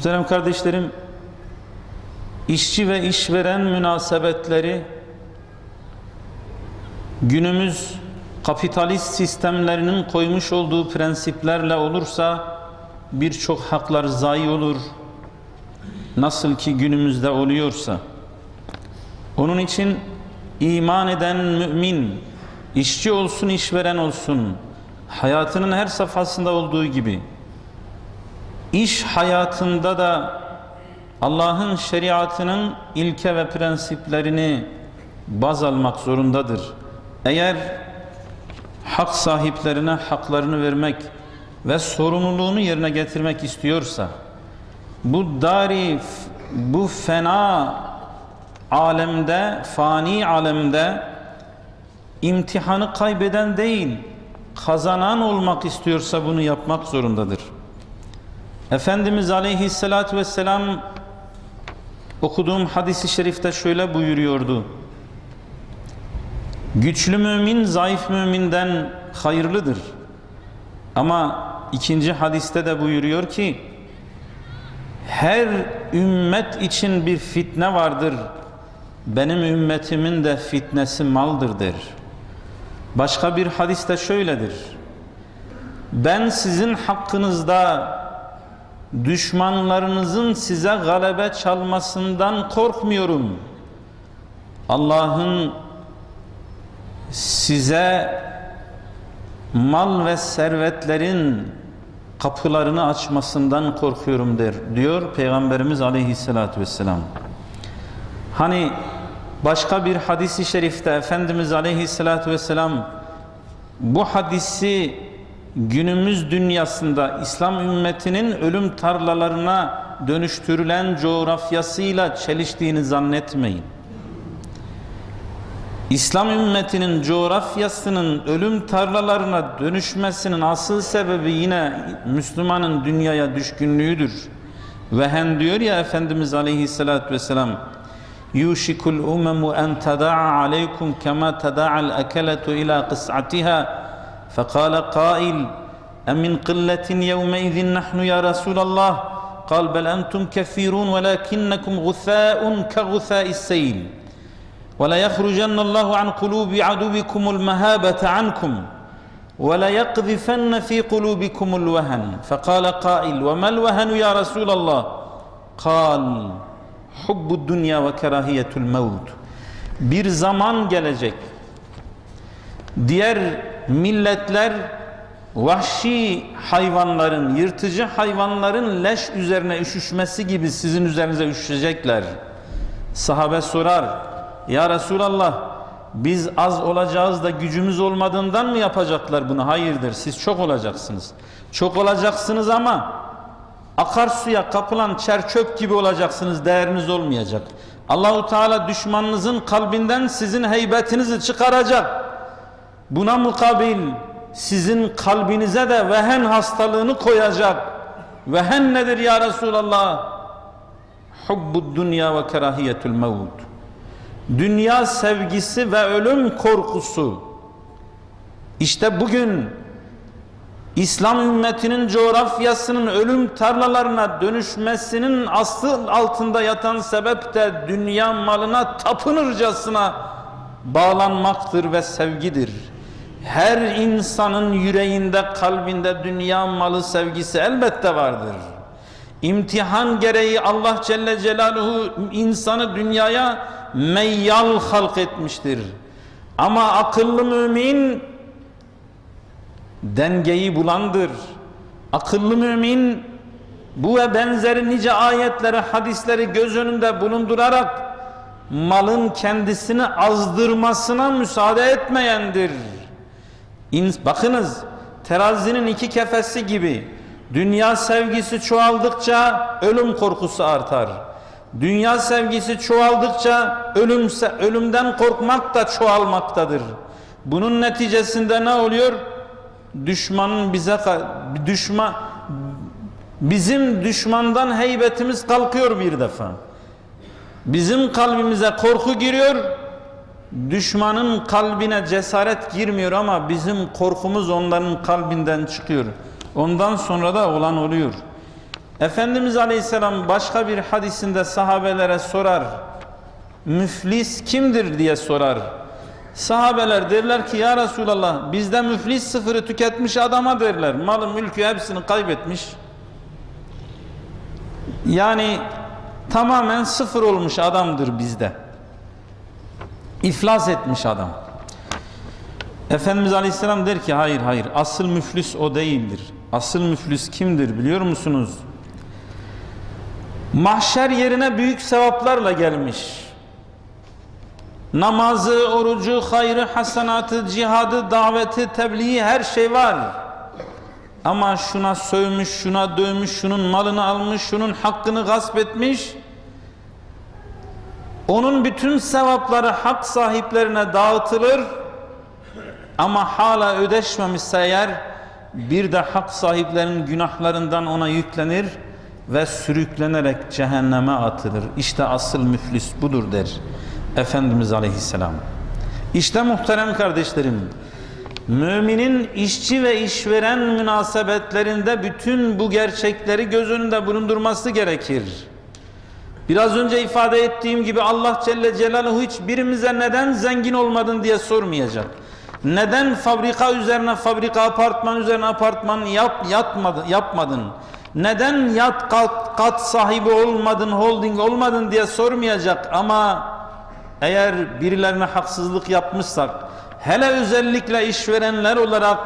Muhterem kardeşlerim, işçi ve işveren münasebetleri günümüz kapitalist sistemlerinin koymuş olduğu prensiplerle olursa birçok haklar zayi olur. Nasıl ki günümüzde oluyorsa. Onun için iman eden mümin, işçi olsun işveren olsun, hayatının her safhasında olduğu gibi iş hayatında da Allah'ın şeriatının ilke ve prensiplerini baz almak zorundadır. Eğer hak sahiplerine haklarını vermek ve sorumluluğunu yerine getirmek istiyorsa bu dari bu fena alemde fani alemde imtihanı kaybeden değil kazanan olmak istiyorsa bunu yapmak zorundadır. Efendimiz Aleyhisselatü Vesselam okuduğum hadisi şerifte şöyle buyuruyordu. Güçlü mümin zayıf müminden hayırlıdır. Ama ikinci hadiste de buyuruyor ki her ümmet için bir fitne vardır. Benim ümmetimin de fitnesi maldır der. Başka bir hadiste şöyledir. Ben sizin hakkınızda düşmanlarınızın size galebe çalmasından korkmuyorum. Allah'ın size mal ve servetlerin kapılarını açmasından korkuyorum der diyor Peygamberimiz Aleyhisselatü Vesselam. Hani başka bir hadisi şerifte Efendimiz Aleyhisselatü Vesselam bu hadisi günümüz dünyasında İslam ümmetinin ölüm tarlalarına dönüştürülen coğrafyasıyla çeliştiğini zannetmeyin. İslam ümmetinin coğrafyasının ölüm tarlalarına dönüşmesinin asıl sebebi yine Müslümanın dünyaya düşkünlüğüdür. Ve hen diyor ya Efendimiz Aleyhisselatü Vesselam yuşikul umemu en tada'a aleykum kema tada'al ekeletu ila kıs'atiha فقال قائل أمن قلة يومئذ نحن يا رسول الله؟ قال بل أنتم كثيرون ولكنكم غثاء كغثاء السيل. ولا يخرجن الله عن قلوب عدوكم المهابة عنكم ولا يقذفن في قلوبكم الوهن. فقال قائل وما الوهن يا رسول الله؟ قال حب الدنيا وكراهية الموت. bir zaman gelecek diğer milletler vahşi hayvanların, yırtıcı hayvanların leş üzerine üşüşmesi gibi sizin üzerinize üşüşecekler. Sahabe sorar, Ya Resulallah biz az olacağız da gücümüz olmadığından mı yapacaklar bunu? Hayırdır siz çok olacaksınız. Çok olacaksınız ama akarsuya kapılan çer çöp gibi olacaksınız değeriniz olmayacak. Allahu Teala düşmanınızın kalbinden sizin heybetinizi çıkaracak. Buna mukabil sizin kalbinize de vehen hastalığını koyacak. Vehen nedir ya Resulallah? Hubbud dünya ve kerahiyetül mevud. Dünya sevgisi ve ölüm korkusu. İşte bugün İslam ümmetinin coğrafyasının ölüm tarlalarına dönüşmesinin asıl altında yatan sebep de dünya malına tapınırcasına bağlanmaktır ve sevgidir. Her insanın yüreğinde, kalbinde dünya malı sevgisi elbette vardır. İmtihan gereği Allah Celle Celaluhu insanı dünyaya meyyal halk etmiştir. Ama akıllı mümin dengeyi bulandır. Akıllı mümin bu ve benzeri nice ayetleri, hadisleri göz önünde bulundurarak malın kendisini azdırmasına müsaade etmeyendir. Bakınız terazinin iki kefesi gibi dünya sevgisi çoğaldıkça ölüm korkusu artar. Dünya sevgisi çoğaldıkça ölümse ölümden korkmak da çoğalmaktadır. Bunun neticesinde ne oluyor? Düşmanın bize düşman bizim düşmandan heybetimiz kalkıyor bir defa. Bizim kalbimize korku giriyor. Düşmanın kalbine cesaret girmiyor ama bizim korkumuz onların kalbinden çıkıyor. Ondan sonra da olan oluyor. Efendimiz Aleyhisselam başka bir hadisinde sahabelere sorar. Müflis kimdir diye sorar. Sahabeler derler ki ya Resulallah bizde müflis sıfırı tüketmiş adama derler. Malı mülkü hepsini kaybetmiş. Yani tamamen sıfır olmuş adamdır bizde. İflas etmiş adam. Efendimiz Aleyhisselam der ki hayır hayır asıl müflis o değildir. Asıl müflis kimdir biliyor musunuz? Mahşer yerine büyük sevaplarla gelmiş. Namazı, orucu, hayrı, hasenatı, cihadı, daveti, tebliği her şey var. Ama şuna sövmüş, şuna dövmüş, şunun malını almış, şunun hakkını gasp etmiş. Onun bütün sevapları hak sahiplerine dağıtılır. Ama hala ödeşmemişse eğer bir de hak sahiplerinin günahlarından ona yüklenir ve sürüklenerek cehenneme atılır. İşte asıl müflis budur der Efendimiz Aleyhisselam. İşte muhterem kardeşlerim, müminin işçi ve işveren münasebetlerinde bütün bu gerçekleri göz önünde bulundurması gerekir. Biraz önce ifade ettiğim gibi Allah Celle Celaluhu hiç birimize neden zengin olmadın diye sormayacak. Neden fabrika üzerine fabrika, apartman üzerine apartman yap, yatmadın, yapmadın? Neden yat kat, kat sahibi olmadın, holding olmadın diye sormayacak ama eğer birilerine haksızlık yapmışsak, hele özellikle işverenler olarak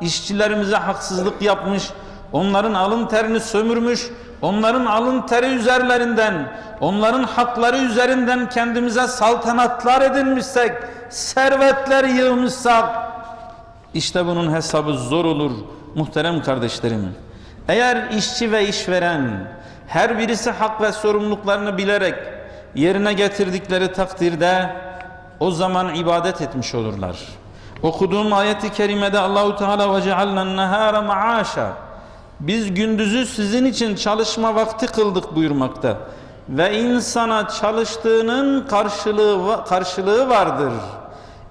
işçilerimize haksızlık yapmış, onların alın terini sömürmüş, onların alın teri üzerlerinden, onların hakları üzerinden kendimize saltanatlar edinmişsek, servetler yığmışsak, işte bunun hesabı zor olur muhterem kardeşlerim. Eğer işçi ve işveren her birisi hak ve sorumluluklarını bilerek yerine getirdikleri takdirde o zaman ibadet etmiş olurlar. Okuduğum ayeti kerimede Allahu Teala ve cealna nehara maaşa biz gündüzü sizin için çalışma vakti kıldık buyurmakta. Ve insana çalıştığının karşılığı karşılığı vardır.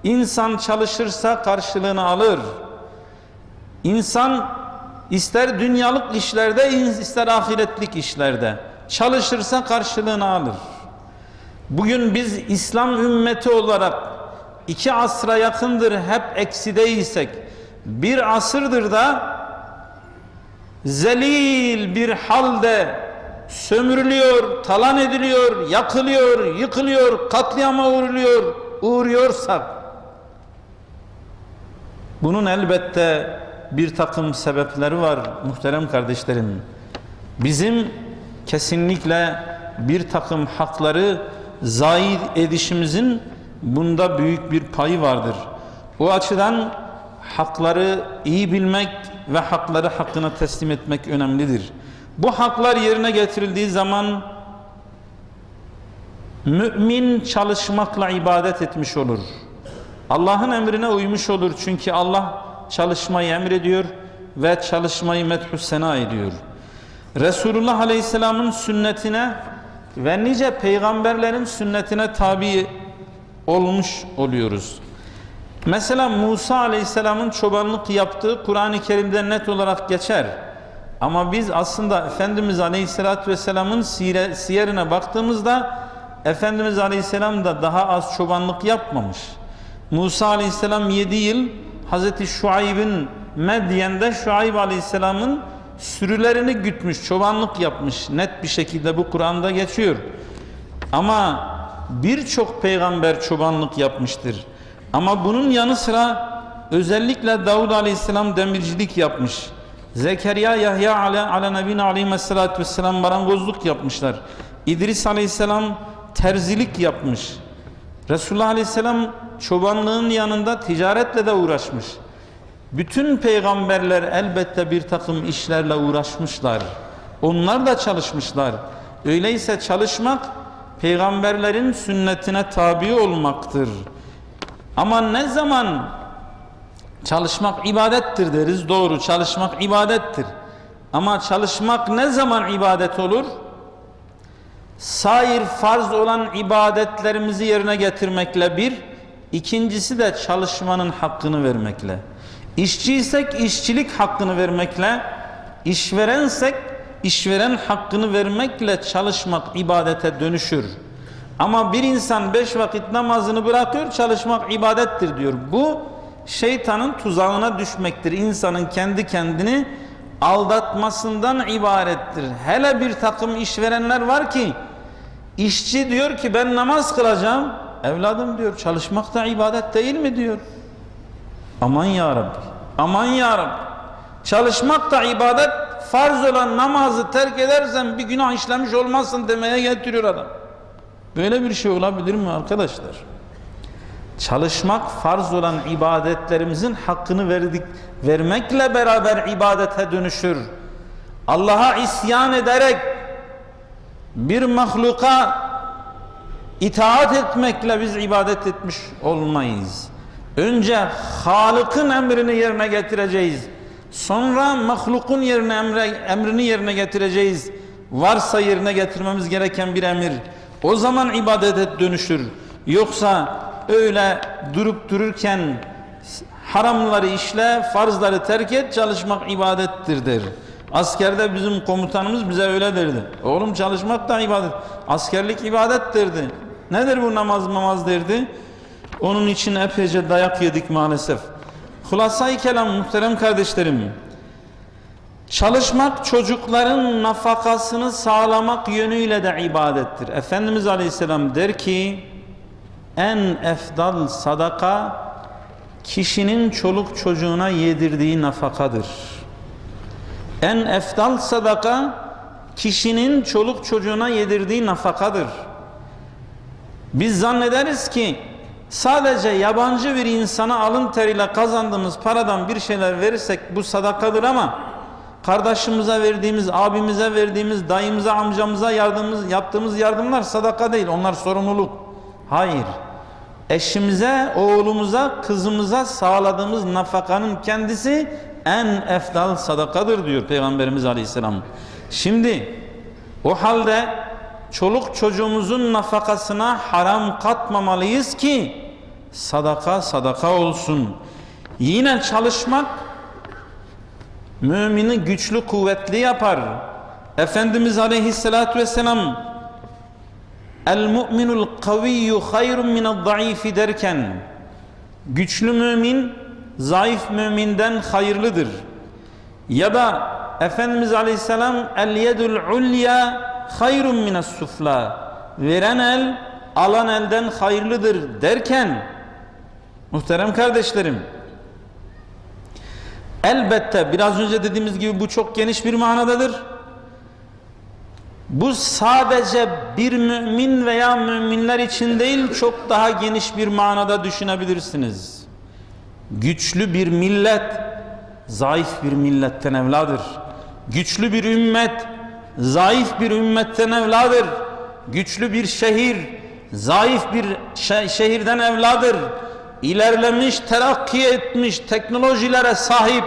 İnsan çalışırsa karşılığını alır. İnsan ister dünyalık işlerde ister ahiretlik işlerde çalışırsa karşılığını alır. Bugün biz İslam ümmeti olarak iki asra yakındır hep eksideysek bir asırdır da zelil bir halde sömürülüyor, talan ediliyor, yakılıyor, yıkılıyor, katliama uğruyor, uğruyorsak bunun elbette bir takım sebepleri var muhterem kardeşlerim. Bizim kesinlikle bir takım hakları zayi edişimizin bunda büyük bir payı vardır. O açıdan hakları iyi bilmek ve hakları hakkına teslim etmek önemlidir. Bu haklar yerine getirildiği zaman mümin çalışmakla ibadet etmiş olur. Allah'ın emrine uymuş olur. Çünkü Allah çalışmayı emrediyor ve çalışmayı methü sena ediyor. Resulullah Aleyhisselam'ın sünnetine ve nice peygamberlerin sünnetine tabi olmuş oluyoruz. Mesela Musa Aleyhisselam'ın çobanlık yaptığı Kur'an-ı Kerim'de net olarak geçer. Ama biz aslında Efendimiz Aleyhisselatü Vesselam'ın siyerine baktığımızda Efendimiz Aleyhisselam da daha az çobanlık yapmamış. Musa Aleyhisselam 7 yıl Hazreti Şuayb'in Medyen'de Şuayb Aleyhisselam'ın sürülerini gütmüş, çobanlık yapmış. Net bir şekilde bu Kur'an'da geçiyor. Ama birçok peygamber çobanlık yapmıştır. Ama bunun yanı sıra özellikle Davud Aleyhisselam demircilik yapmış. Zekeriya, Yahya ala, ala nebine aleyhissalatü vesselam marangozluk yapmışlar. İdris Aleyhisselam terzilik yapmış. Resulullah Aleyhisselam çobanlığın yanında ticaretle de uğraşmış. Bütün peygamberler elbette bir takım işlerle uğraşmışlar. Onlar da çalışmışlar. Öyleyse çalışmak peygamberlerin sünnetine tabi olmaktır. Ama ne zaman çalışmak ibadettir deriz. Doğru çalışmak ibadettir. Ama çalışmak ne zaman ibadet olur? Sair farz olan ibadetlerimizi yerine getirmekle bir, ikincisi de çalışmanın hakkını vermekle. İşçiysek işçilik hakkını vermekle, işverensek işveren hakkını vermekle çalışmak ibadete dönüşür. Ama bir insan beş vakit namazını bırakıyor çalışmak ibadettir diyor. Bu şeytanın tuzağına düşmektir. İnsanın kendi kendini aldatmasından ibarettir. Hele bir takım işverenler var ki işçi diyor ki ben namaz kılacağım. Evladım diyor çalışmak da ibadet değil mi diyor. Aman ya Rabbi. Aman ya Rabbi. Çalışmak da ibadet farz olan namazı terk edersen bir günah işlemiş olmazsın demeye getiriyor adam. Böyle bir şey olabilir mi arkadaşlar? Çalışmak farz olan ibadetlerimizin hakkını verdik, vermekle beraber ibadete dönüşür. Allah'a isyan ederek bir mahluka itaat etmekle biz ibadet etmiş olmayız. Önce Halık'ın emrini yerine getireceğiz. Sonra mahlukun yerine emre, emrini yerine getireceğiz. Varsa yerine getirmemiz gereken bir emir. O zaman ibadete dönüşür. Yoksa öyle durup dururken haramları işle, farzları terk et, çalışmak ibadettir der. Askerde bizim komutanımız bize öyle derdi. Oğlum çalışmak da ibadet. Askerlik ibadet derdi. Nedir bu namaz mamaz derdi. Onun için epeyce dayak yedik maalesef. Hulasa-i kelam muhterem kardeşlerim. Çalışmak çocukların nafakasını sağlamak yönüyle de ibadettir. Efendimiz Aleyhisselam der ki en efdal sadaka kişinin çoluk çocuğuna yedirdiği nafakadır. En efdal sadaka kişinin çoluk çocuğuna yedirdiği nafakadır. Biz zannederiz ki sadece yabancı bir insana alın teriyle kazandığımız paradan bir şeyler verirsek bu sadakadır ama kardeşimize verdiğimiz, abimize verdiğimiz, dayımıza, amcamıza yardımımız, yaptığımız yardımlar sadaka değil. Onlar sorumluluk. Hayır. Eşimize, oğlumuza, kızımıza sağladığımız nafakanın kendisi en efdal sadakadır diyor Peygamberimiz Aleyhisselam. Şimdi o halde çoluk çocuğumuzun nafakasına haram katmamalıyız ki sadaka sadaka olsun. Yine çalışmak mümini güçlü kuvvetli yapar. Efendimiz Aleyhisselatü Vesselam El mu'minul kaviyyu hayrun minel zayıfi derken güçlü mümin zayıf müminden hayırlıdır. Ya da Efendimiz Aleyhisselam el yedul ulya hayrun mines sufla veren el alan elden hayırlıdır derken muhterem kardeşlerim elbette biraz önce dediğimiz gibi bu çok geniş bir manadadır. Bu sadece bir mümin veya müminler için değil çok daha geniş bir manada düşünebilirsiniz. Güçlü bir millet zayıf bir milletten evladır. Güçlü bir ümmet zayıf bir ümmetten evladır. Güçlü bir şehir zayıf bir şehirden evladır. İlerlemiş, terakki etmiş teknolojilere sahip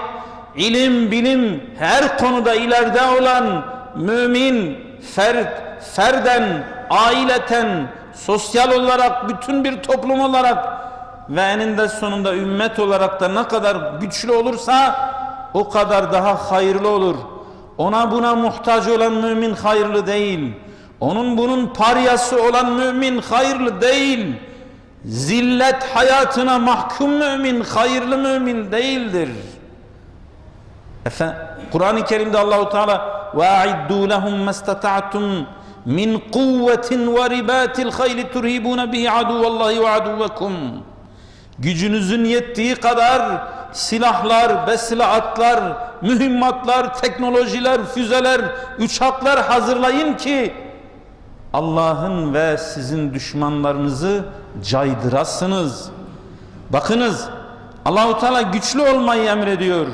ilim, bilim her konuda ileride olan mümin, fert, ferden, aileten, sosyal olarak bütün bir toplum olarak ve eninde sonunda ümmet olarak da ne kadar güçlü olursa o kadar daha hayırlı olur. Ona buna muhtaç olan mümin hayırlı değil. Onun bunun paryası olan mümin hayırlı değil. Zillet hayatına mahkum mümin hayırlı mümin değildir. Kur'an-ı Kerim'de Allahu Teala a'iddu lehum mastata'tum min kuvvetin ve ribatil hayli turhibun bihi aduvallahi ve aduvakum. Gücünüzün yettiği kadar silahlar, besilatlar, mühimmatlar, teknolojiler, füzeler, uçaklar hazırlayın ki Allah'ın ve sizin düşmanlarınızı caydırasınız. Bakınız Allahu Teala güçlü olmayı emrediyor.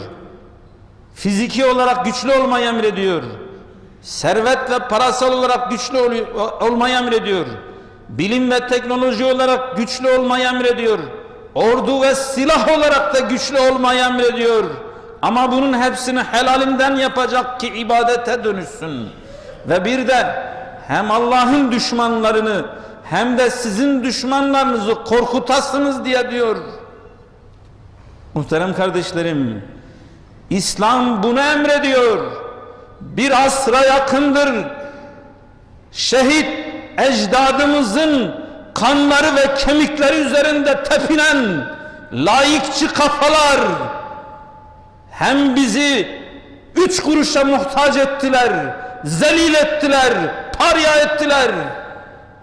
Fiziki olarak güçlü olmayı emrediyor. Servet ve parasal olarak güçlü olmayı emrediyor. Bilim ve teknoloji olarak güçlü olmayı emrediyor. Ordu ve silah olarak da güçlü olmayı emrediyor. Ama bunun hepsini helalinden yapacak ki ibadete dönüşsün. Ve bir de hem Allah'ın düşmanlarını hem de sizin düşmanlarınızı korkutasınız diye diyor. Muhterem kardeşlerim, İslam bunu emrediyor. bir asra yakındır şehit ecdadımızın kanları ve kemikleri üzerinde tepinen layıkçı kafalar hem bizi üç kuruşa muhtaç ettiler, zelil ettiler, parya ettiler.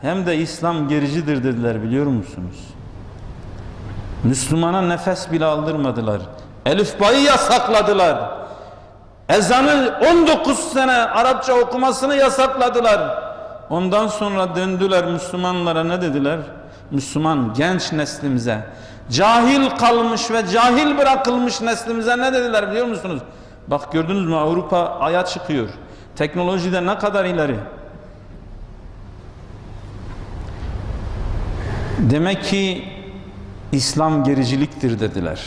Hem de İslam gericidir dediler biliyor musunuz? Müslümana nefes bile aldırmadılar. Elifbayı yasakladılar. Ezanı 19 sene Arapça okumasını yasakladılar. Ondan sonra döndüler Müslümanlara ne dediler? Müslüman genç neslimize, cahil kalmış ve cahil bırakılmış neslimize ne dediler biliyor musunuz? Bak gördünüz mü Avrupa aya çıkıyor. Teknolojide ne kadar ileri. Demek ki İslam gericiliktir dediler.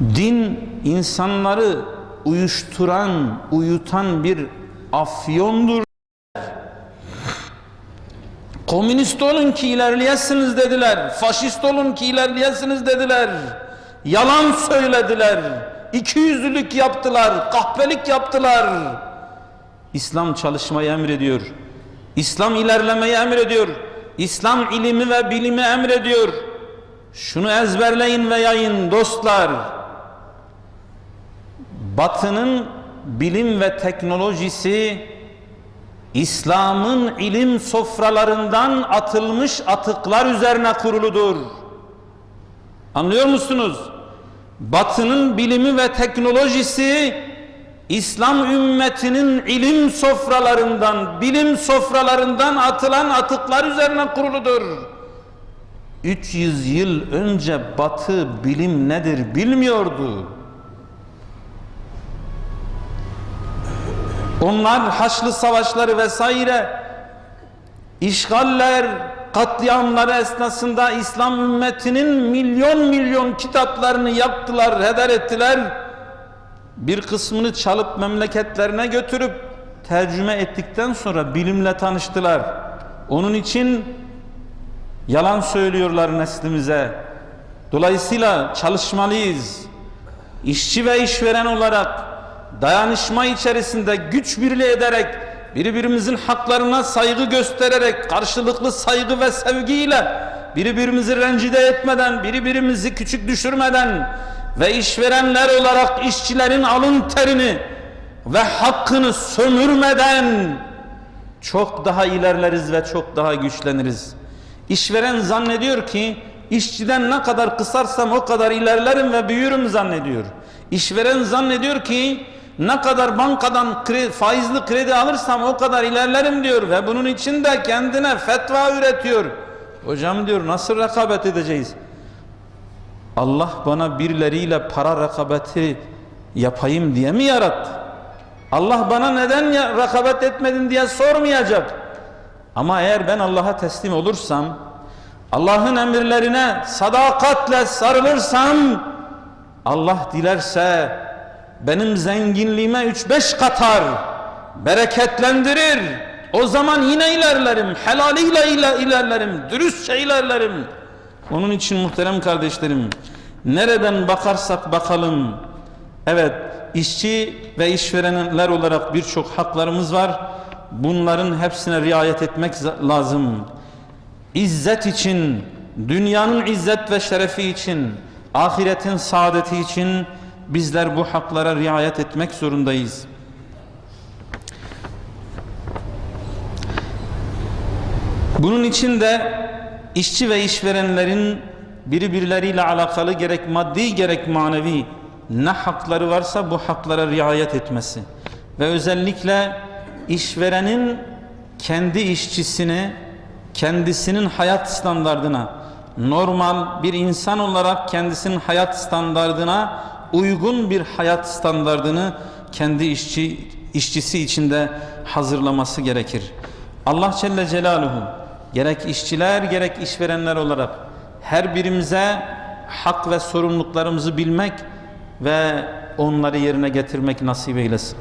Din insanları uyuşturan, uyutan bir afyondur. Komünist olun ki ilerleyesiniz dediler. Faşist olun ki ilerleyesiniz dediler. Yalan söylediler. İkiyüzlülük yaptılar. Kahpelik yaptılar. İslam çalışmayı emrediyor. İslam ilerlemeyi emrediyor. İslam ilimi ve bilimi emrediyor. Şunu ezberleyin ve yayın dostlar. Batının bilim ve teknolojisi İslam'ın ilim sofralarından atılmış atıklar üzerine kuruludur. Anlıyor musunuz? Batının bilimi ve teknolojisi İslam ümmetinin ilim sofralarından, bilim sofralarından atılan atıklar üzerine kuruludur. 300 yıl önce Batı bilim nedir bilmiyordu. Onlar Haçlı savaşları vesaire işgaller, katliamları esnasında İslam ümmetinin milyon milyon kitaplarını yaptılar, heder ettiler. Bir kısmını çalıp memleketlerine götürüp tercüme ettikten sonra bilimle tanıştılar. Onun için yalan söylüyorlar neslimize. Dolayısıyla çalışmalıyız. İşçi ve işveren olarak dayanışma içerisinde güç birliği ederek birbirimizin haklarına saygı göstererek karşılıklı saygı ve sevgiyle birbirimizi rencide etmeden birbirimizi küçük düşürmeden ve işverenler olarak işçilerin alın terini ve hakkını sömürmeden çok daha ilerleriz ve çok daha güçleniriz. İşveren zannediyor ki işçiden ne kadar kısarsam o kadar ilerlerim ve büyürüm zannediyor. İşveren zannediyor ki ne kadar bankadan kredi, faizli kredi alırsam o kadar ilerlerim diyor ve bunun için de kendine fetva üretiyor. Hocam diyor nasıl rekabet edeceğiz? Allah bana birileriyle para rekabeti yapayım diye mi yarattı? Allah bana neden rekabet etmedin diye sormayacak. Ama eğer ben Allah'a teslim olursam, Allah'ın emirlerine sadakatle sarılırsam, Allah dilerse benim zenginliğime üç beş katar bereketlendirir. O zaman yine ilerlerim, helaliyle ile ilerlerim, dürüstçe ilerlerim. Onun için muhterem kardeşlerim, nereden bakarsak bakalım, evet işçi ve işverenler olarak birçok haklarımız var. Bunların hepsine riayet etmek lazım. İzzet için, dünyanın izzet ve şerefi için, ahiretin saadeti için bizler bu haklara riayet etmek zorundayız. Bunun için de işçi ve işverenlerin birbirleriyle alakalı gerek maddi gerek manevi ne hakları varsa bu haklara riayet etmesi ve özellikle işverenin kendi işçisini kendisinin hayat standardına normal bir insan olarak kendisinin hayat standardına uygun bir hayat standardını kendi işçi işçisi içinde hazırlaması gerekir. Allah Celle Celaluhu gerek işçiler gerek işverenler olarak her birimize hak ve sorumluluklarımızı bilmek ve onları yerine getirmek nasip eylesin.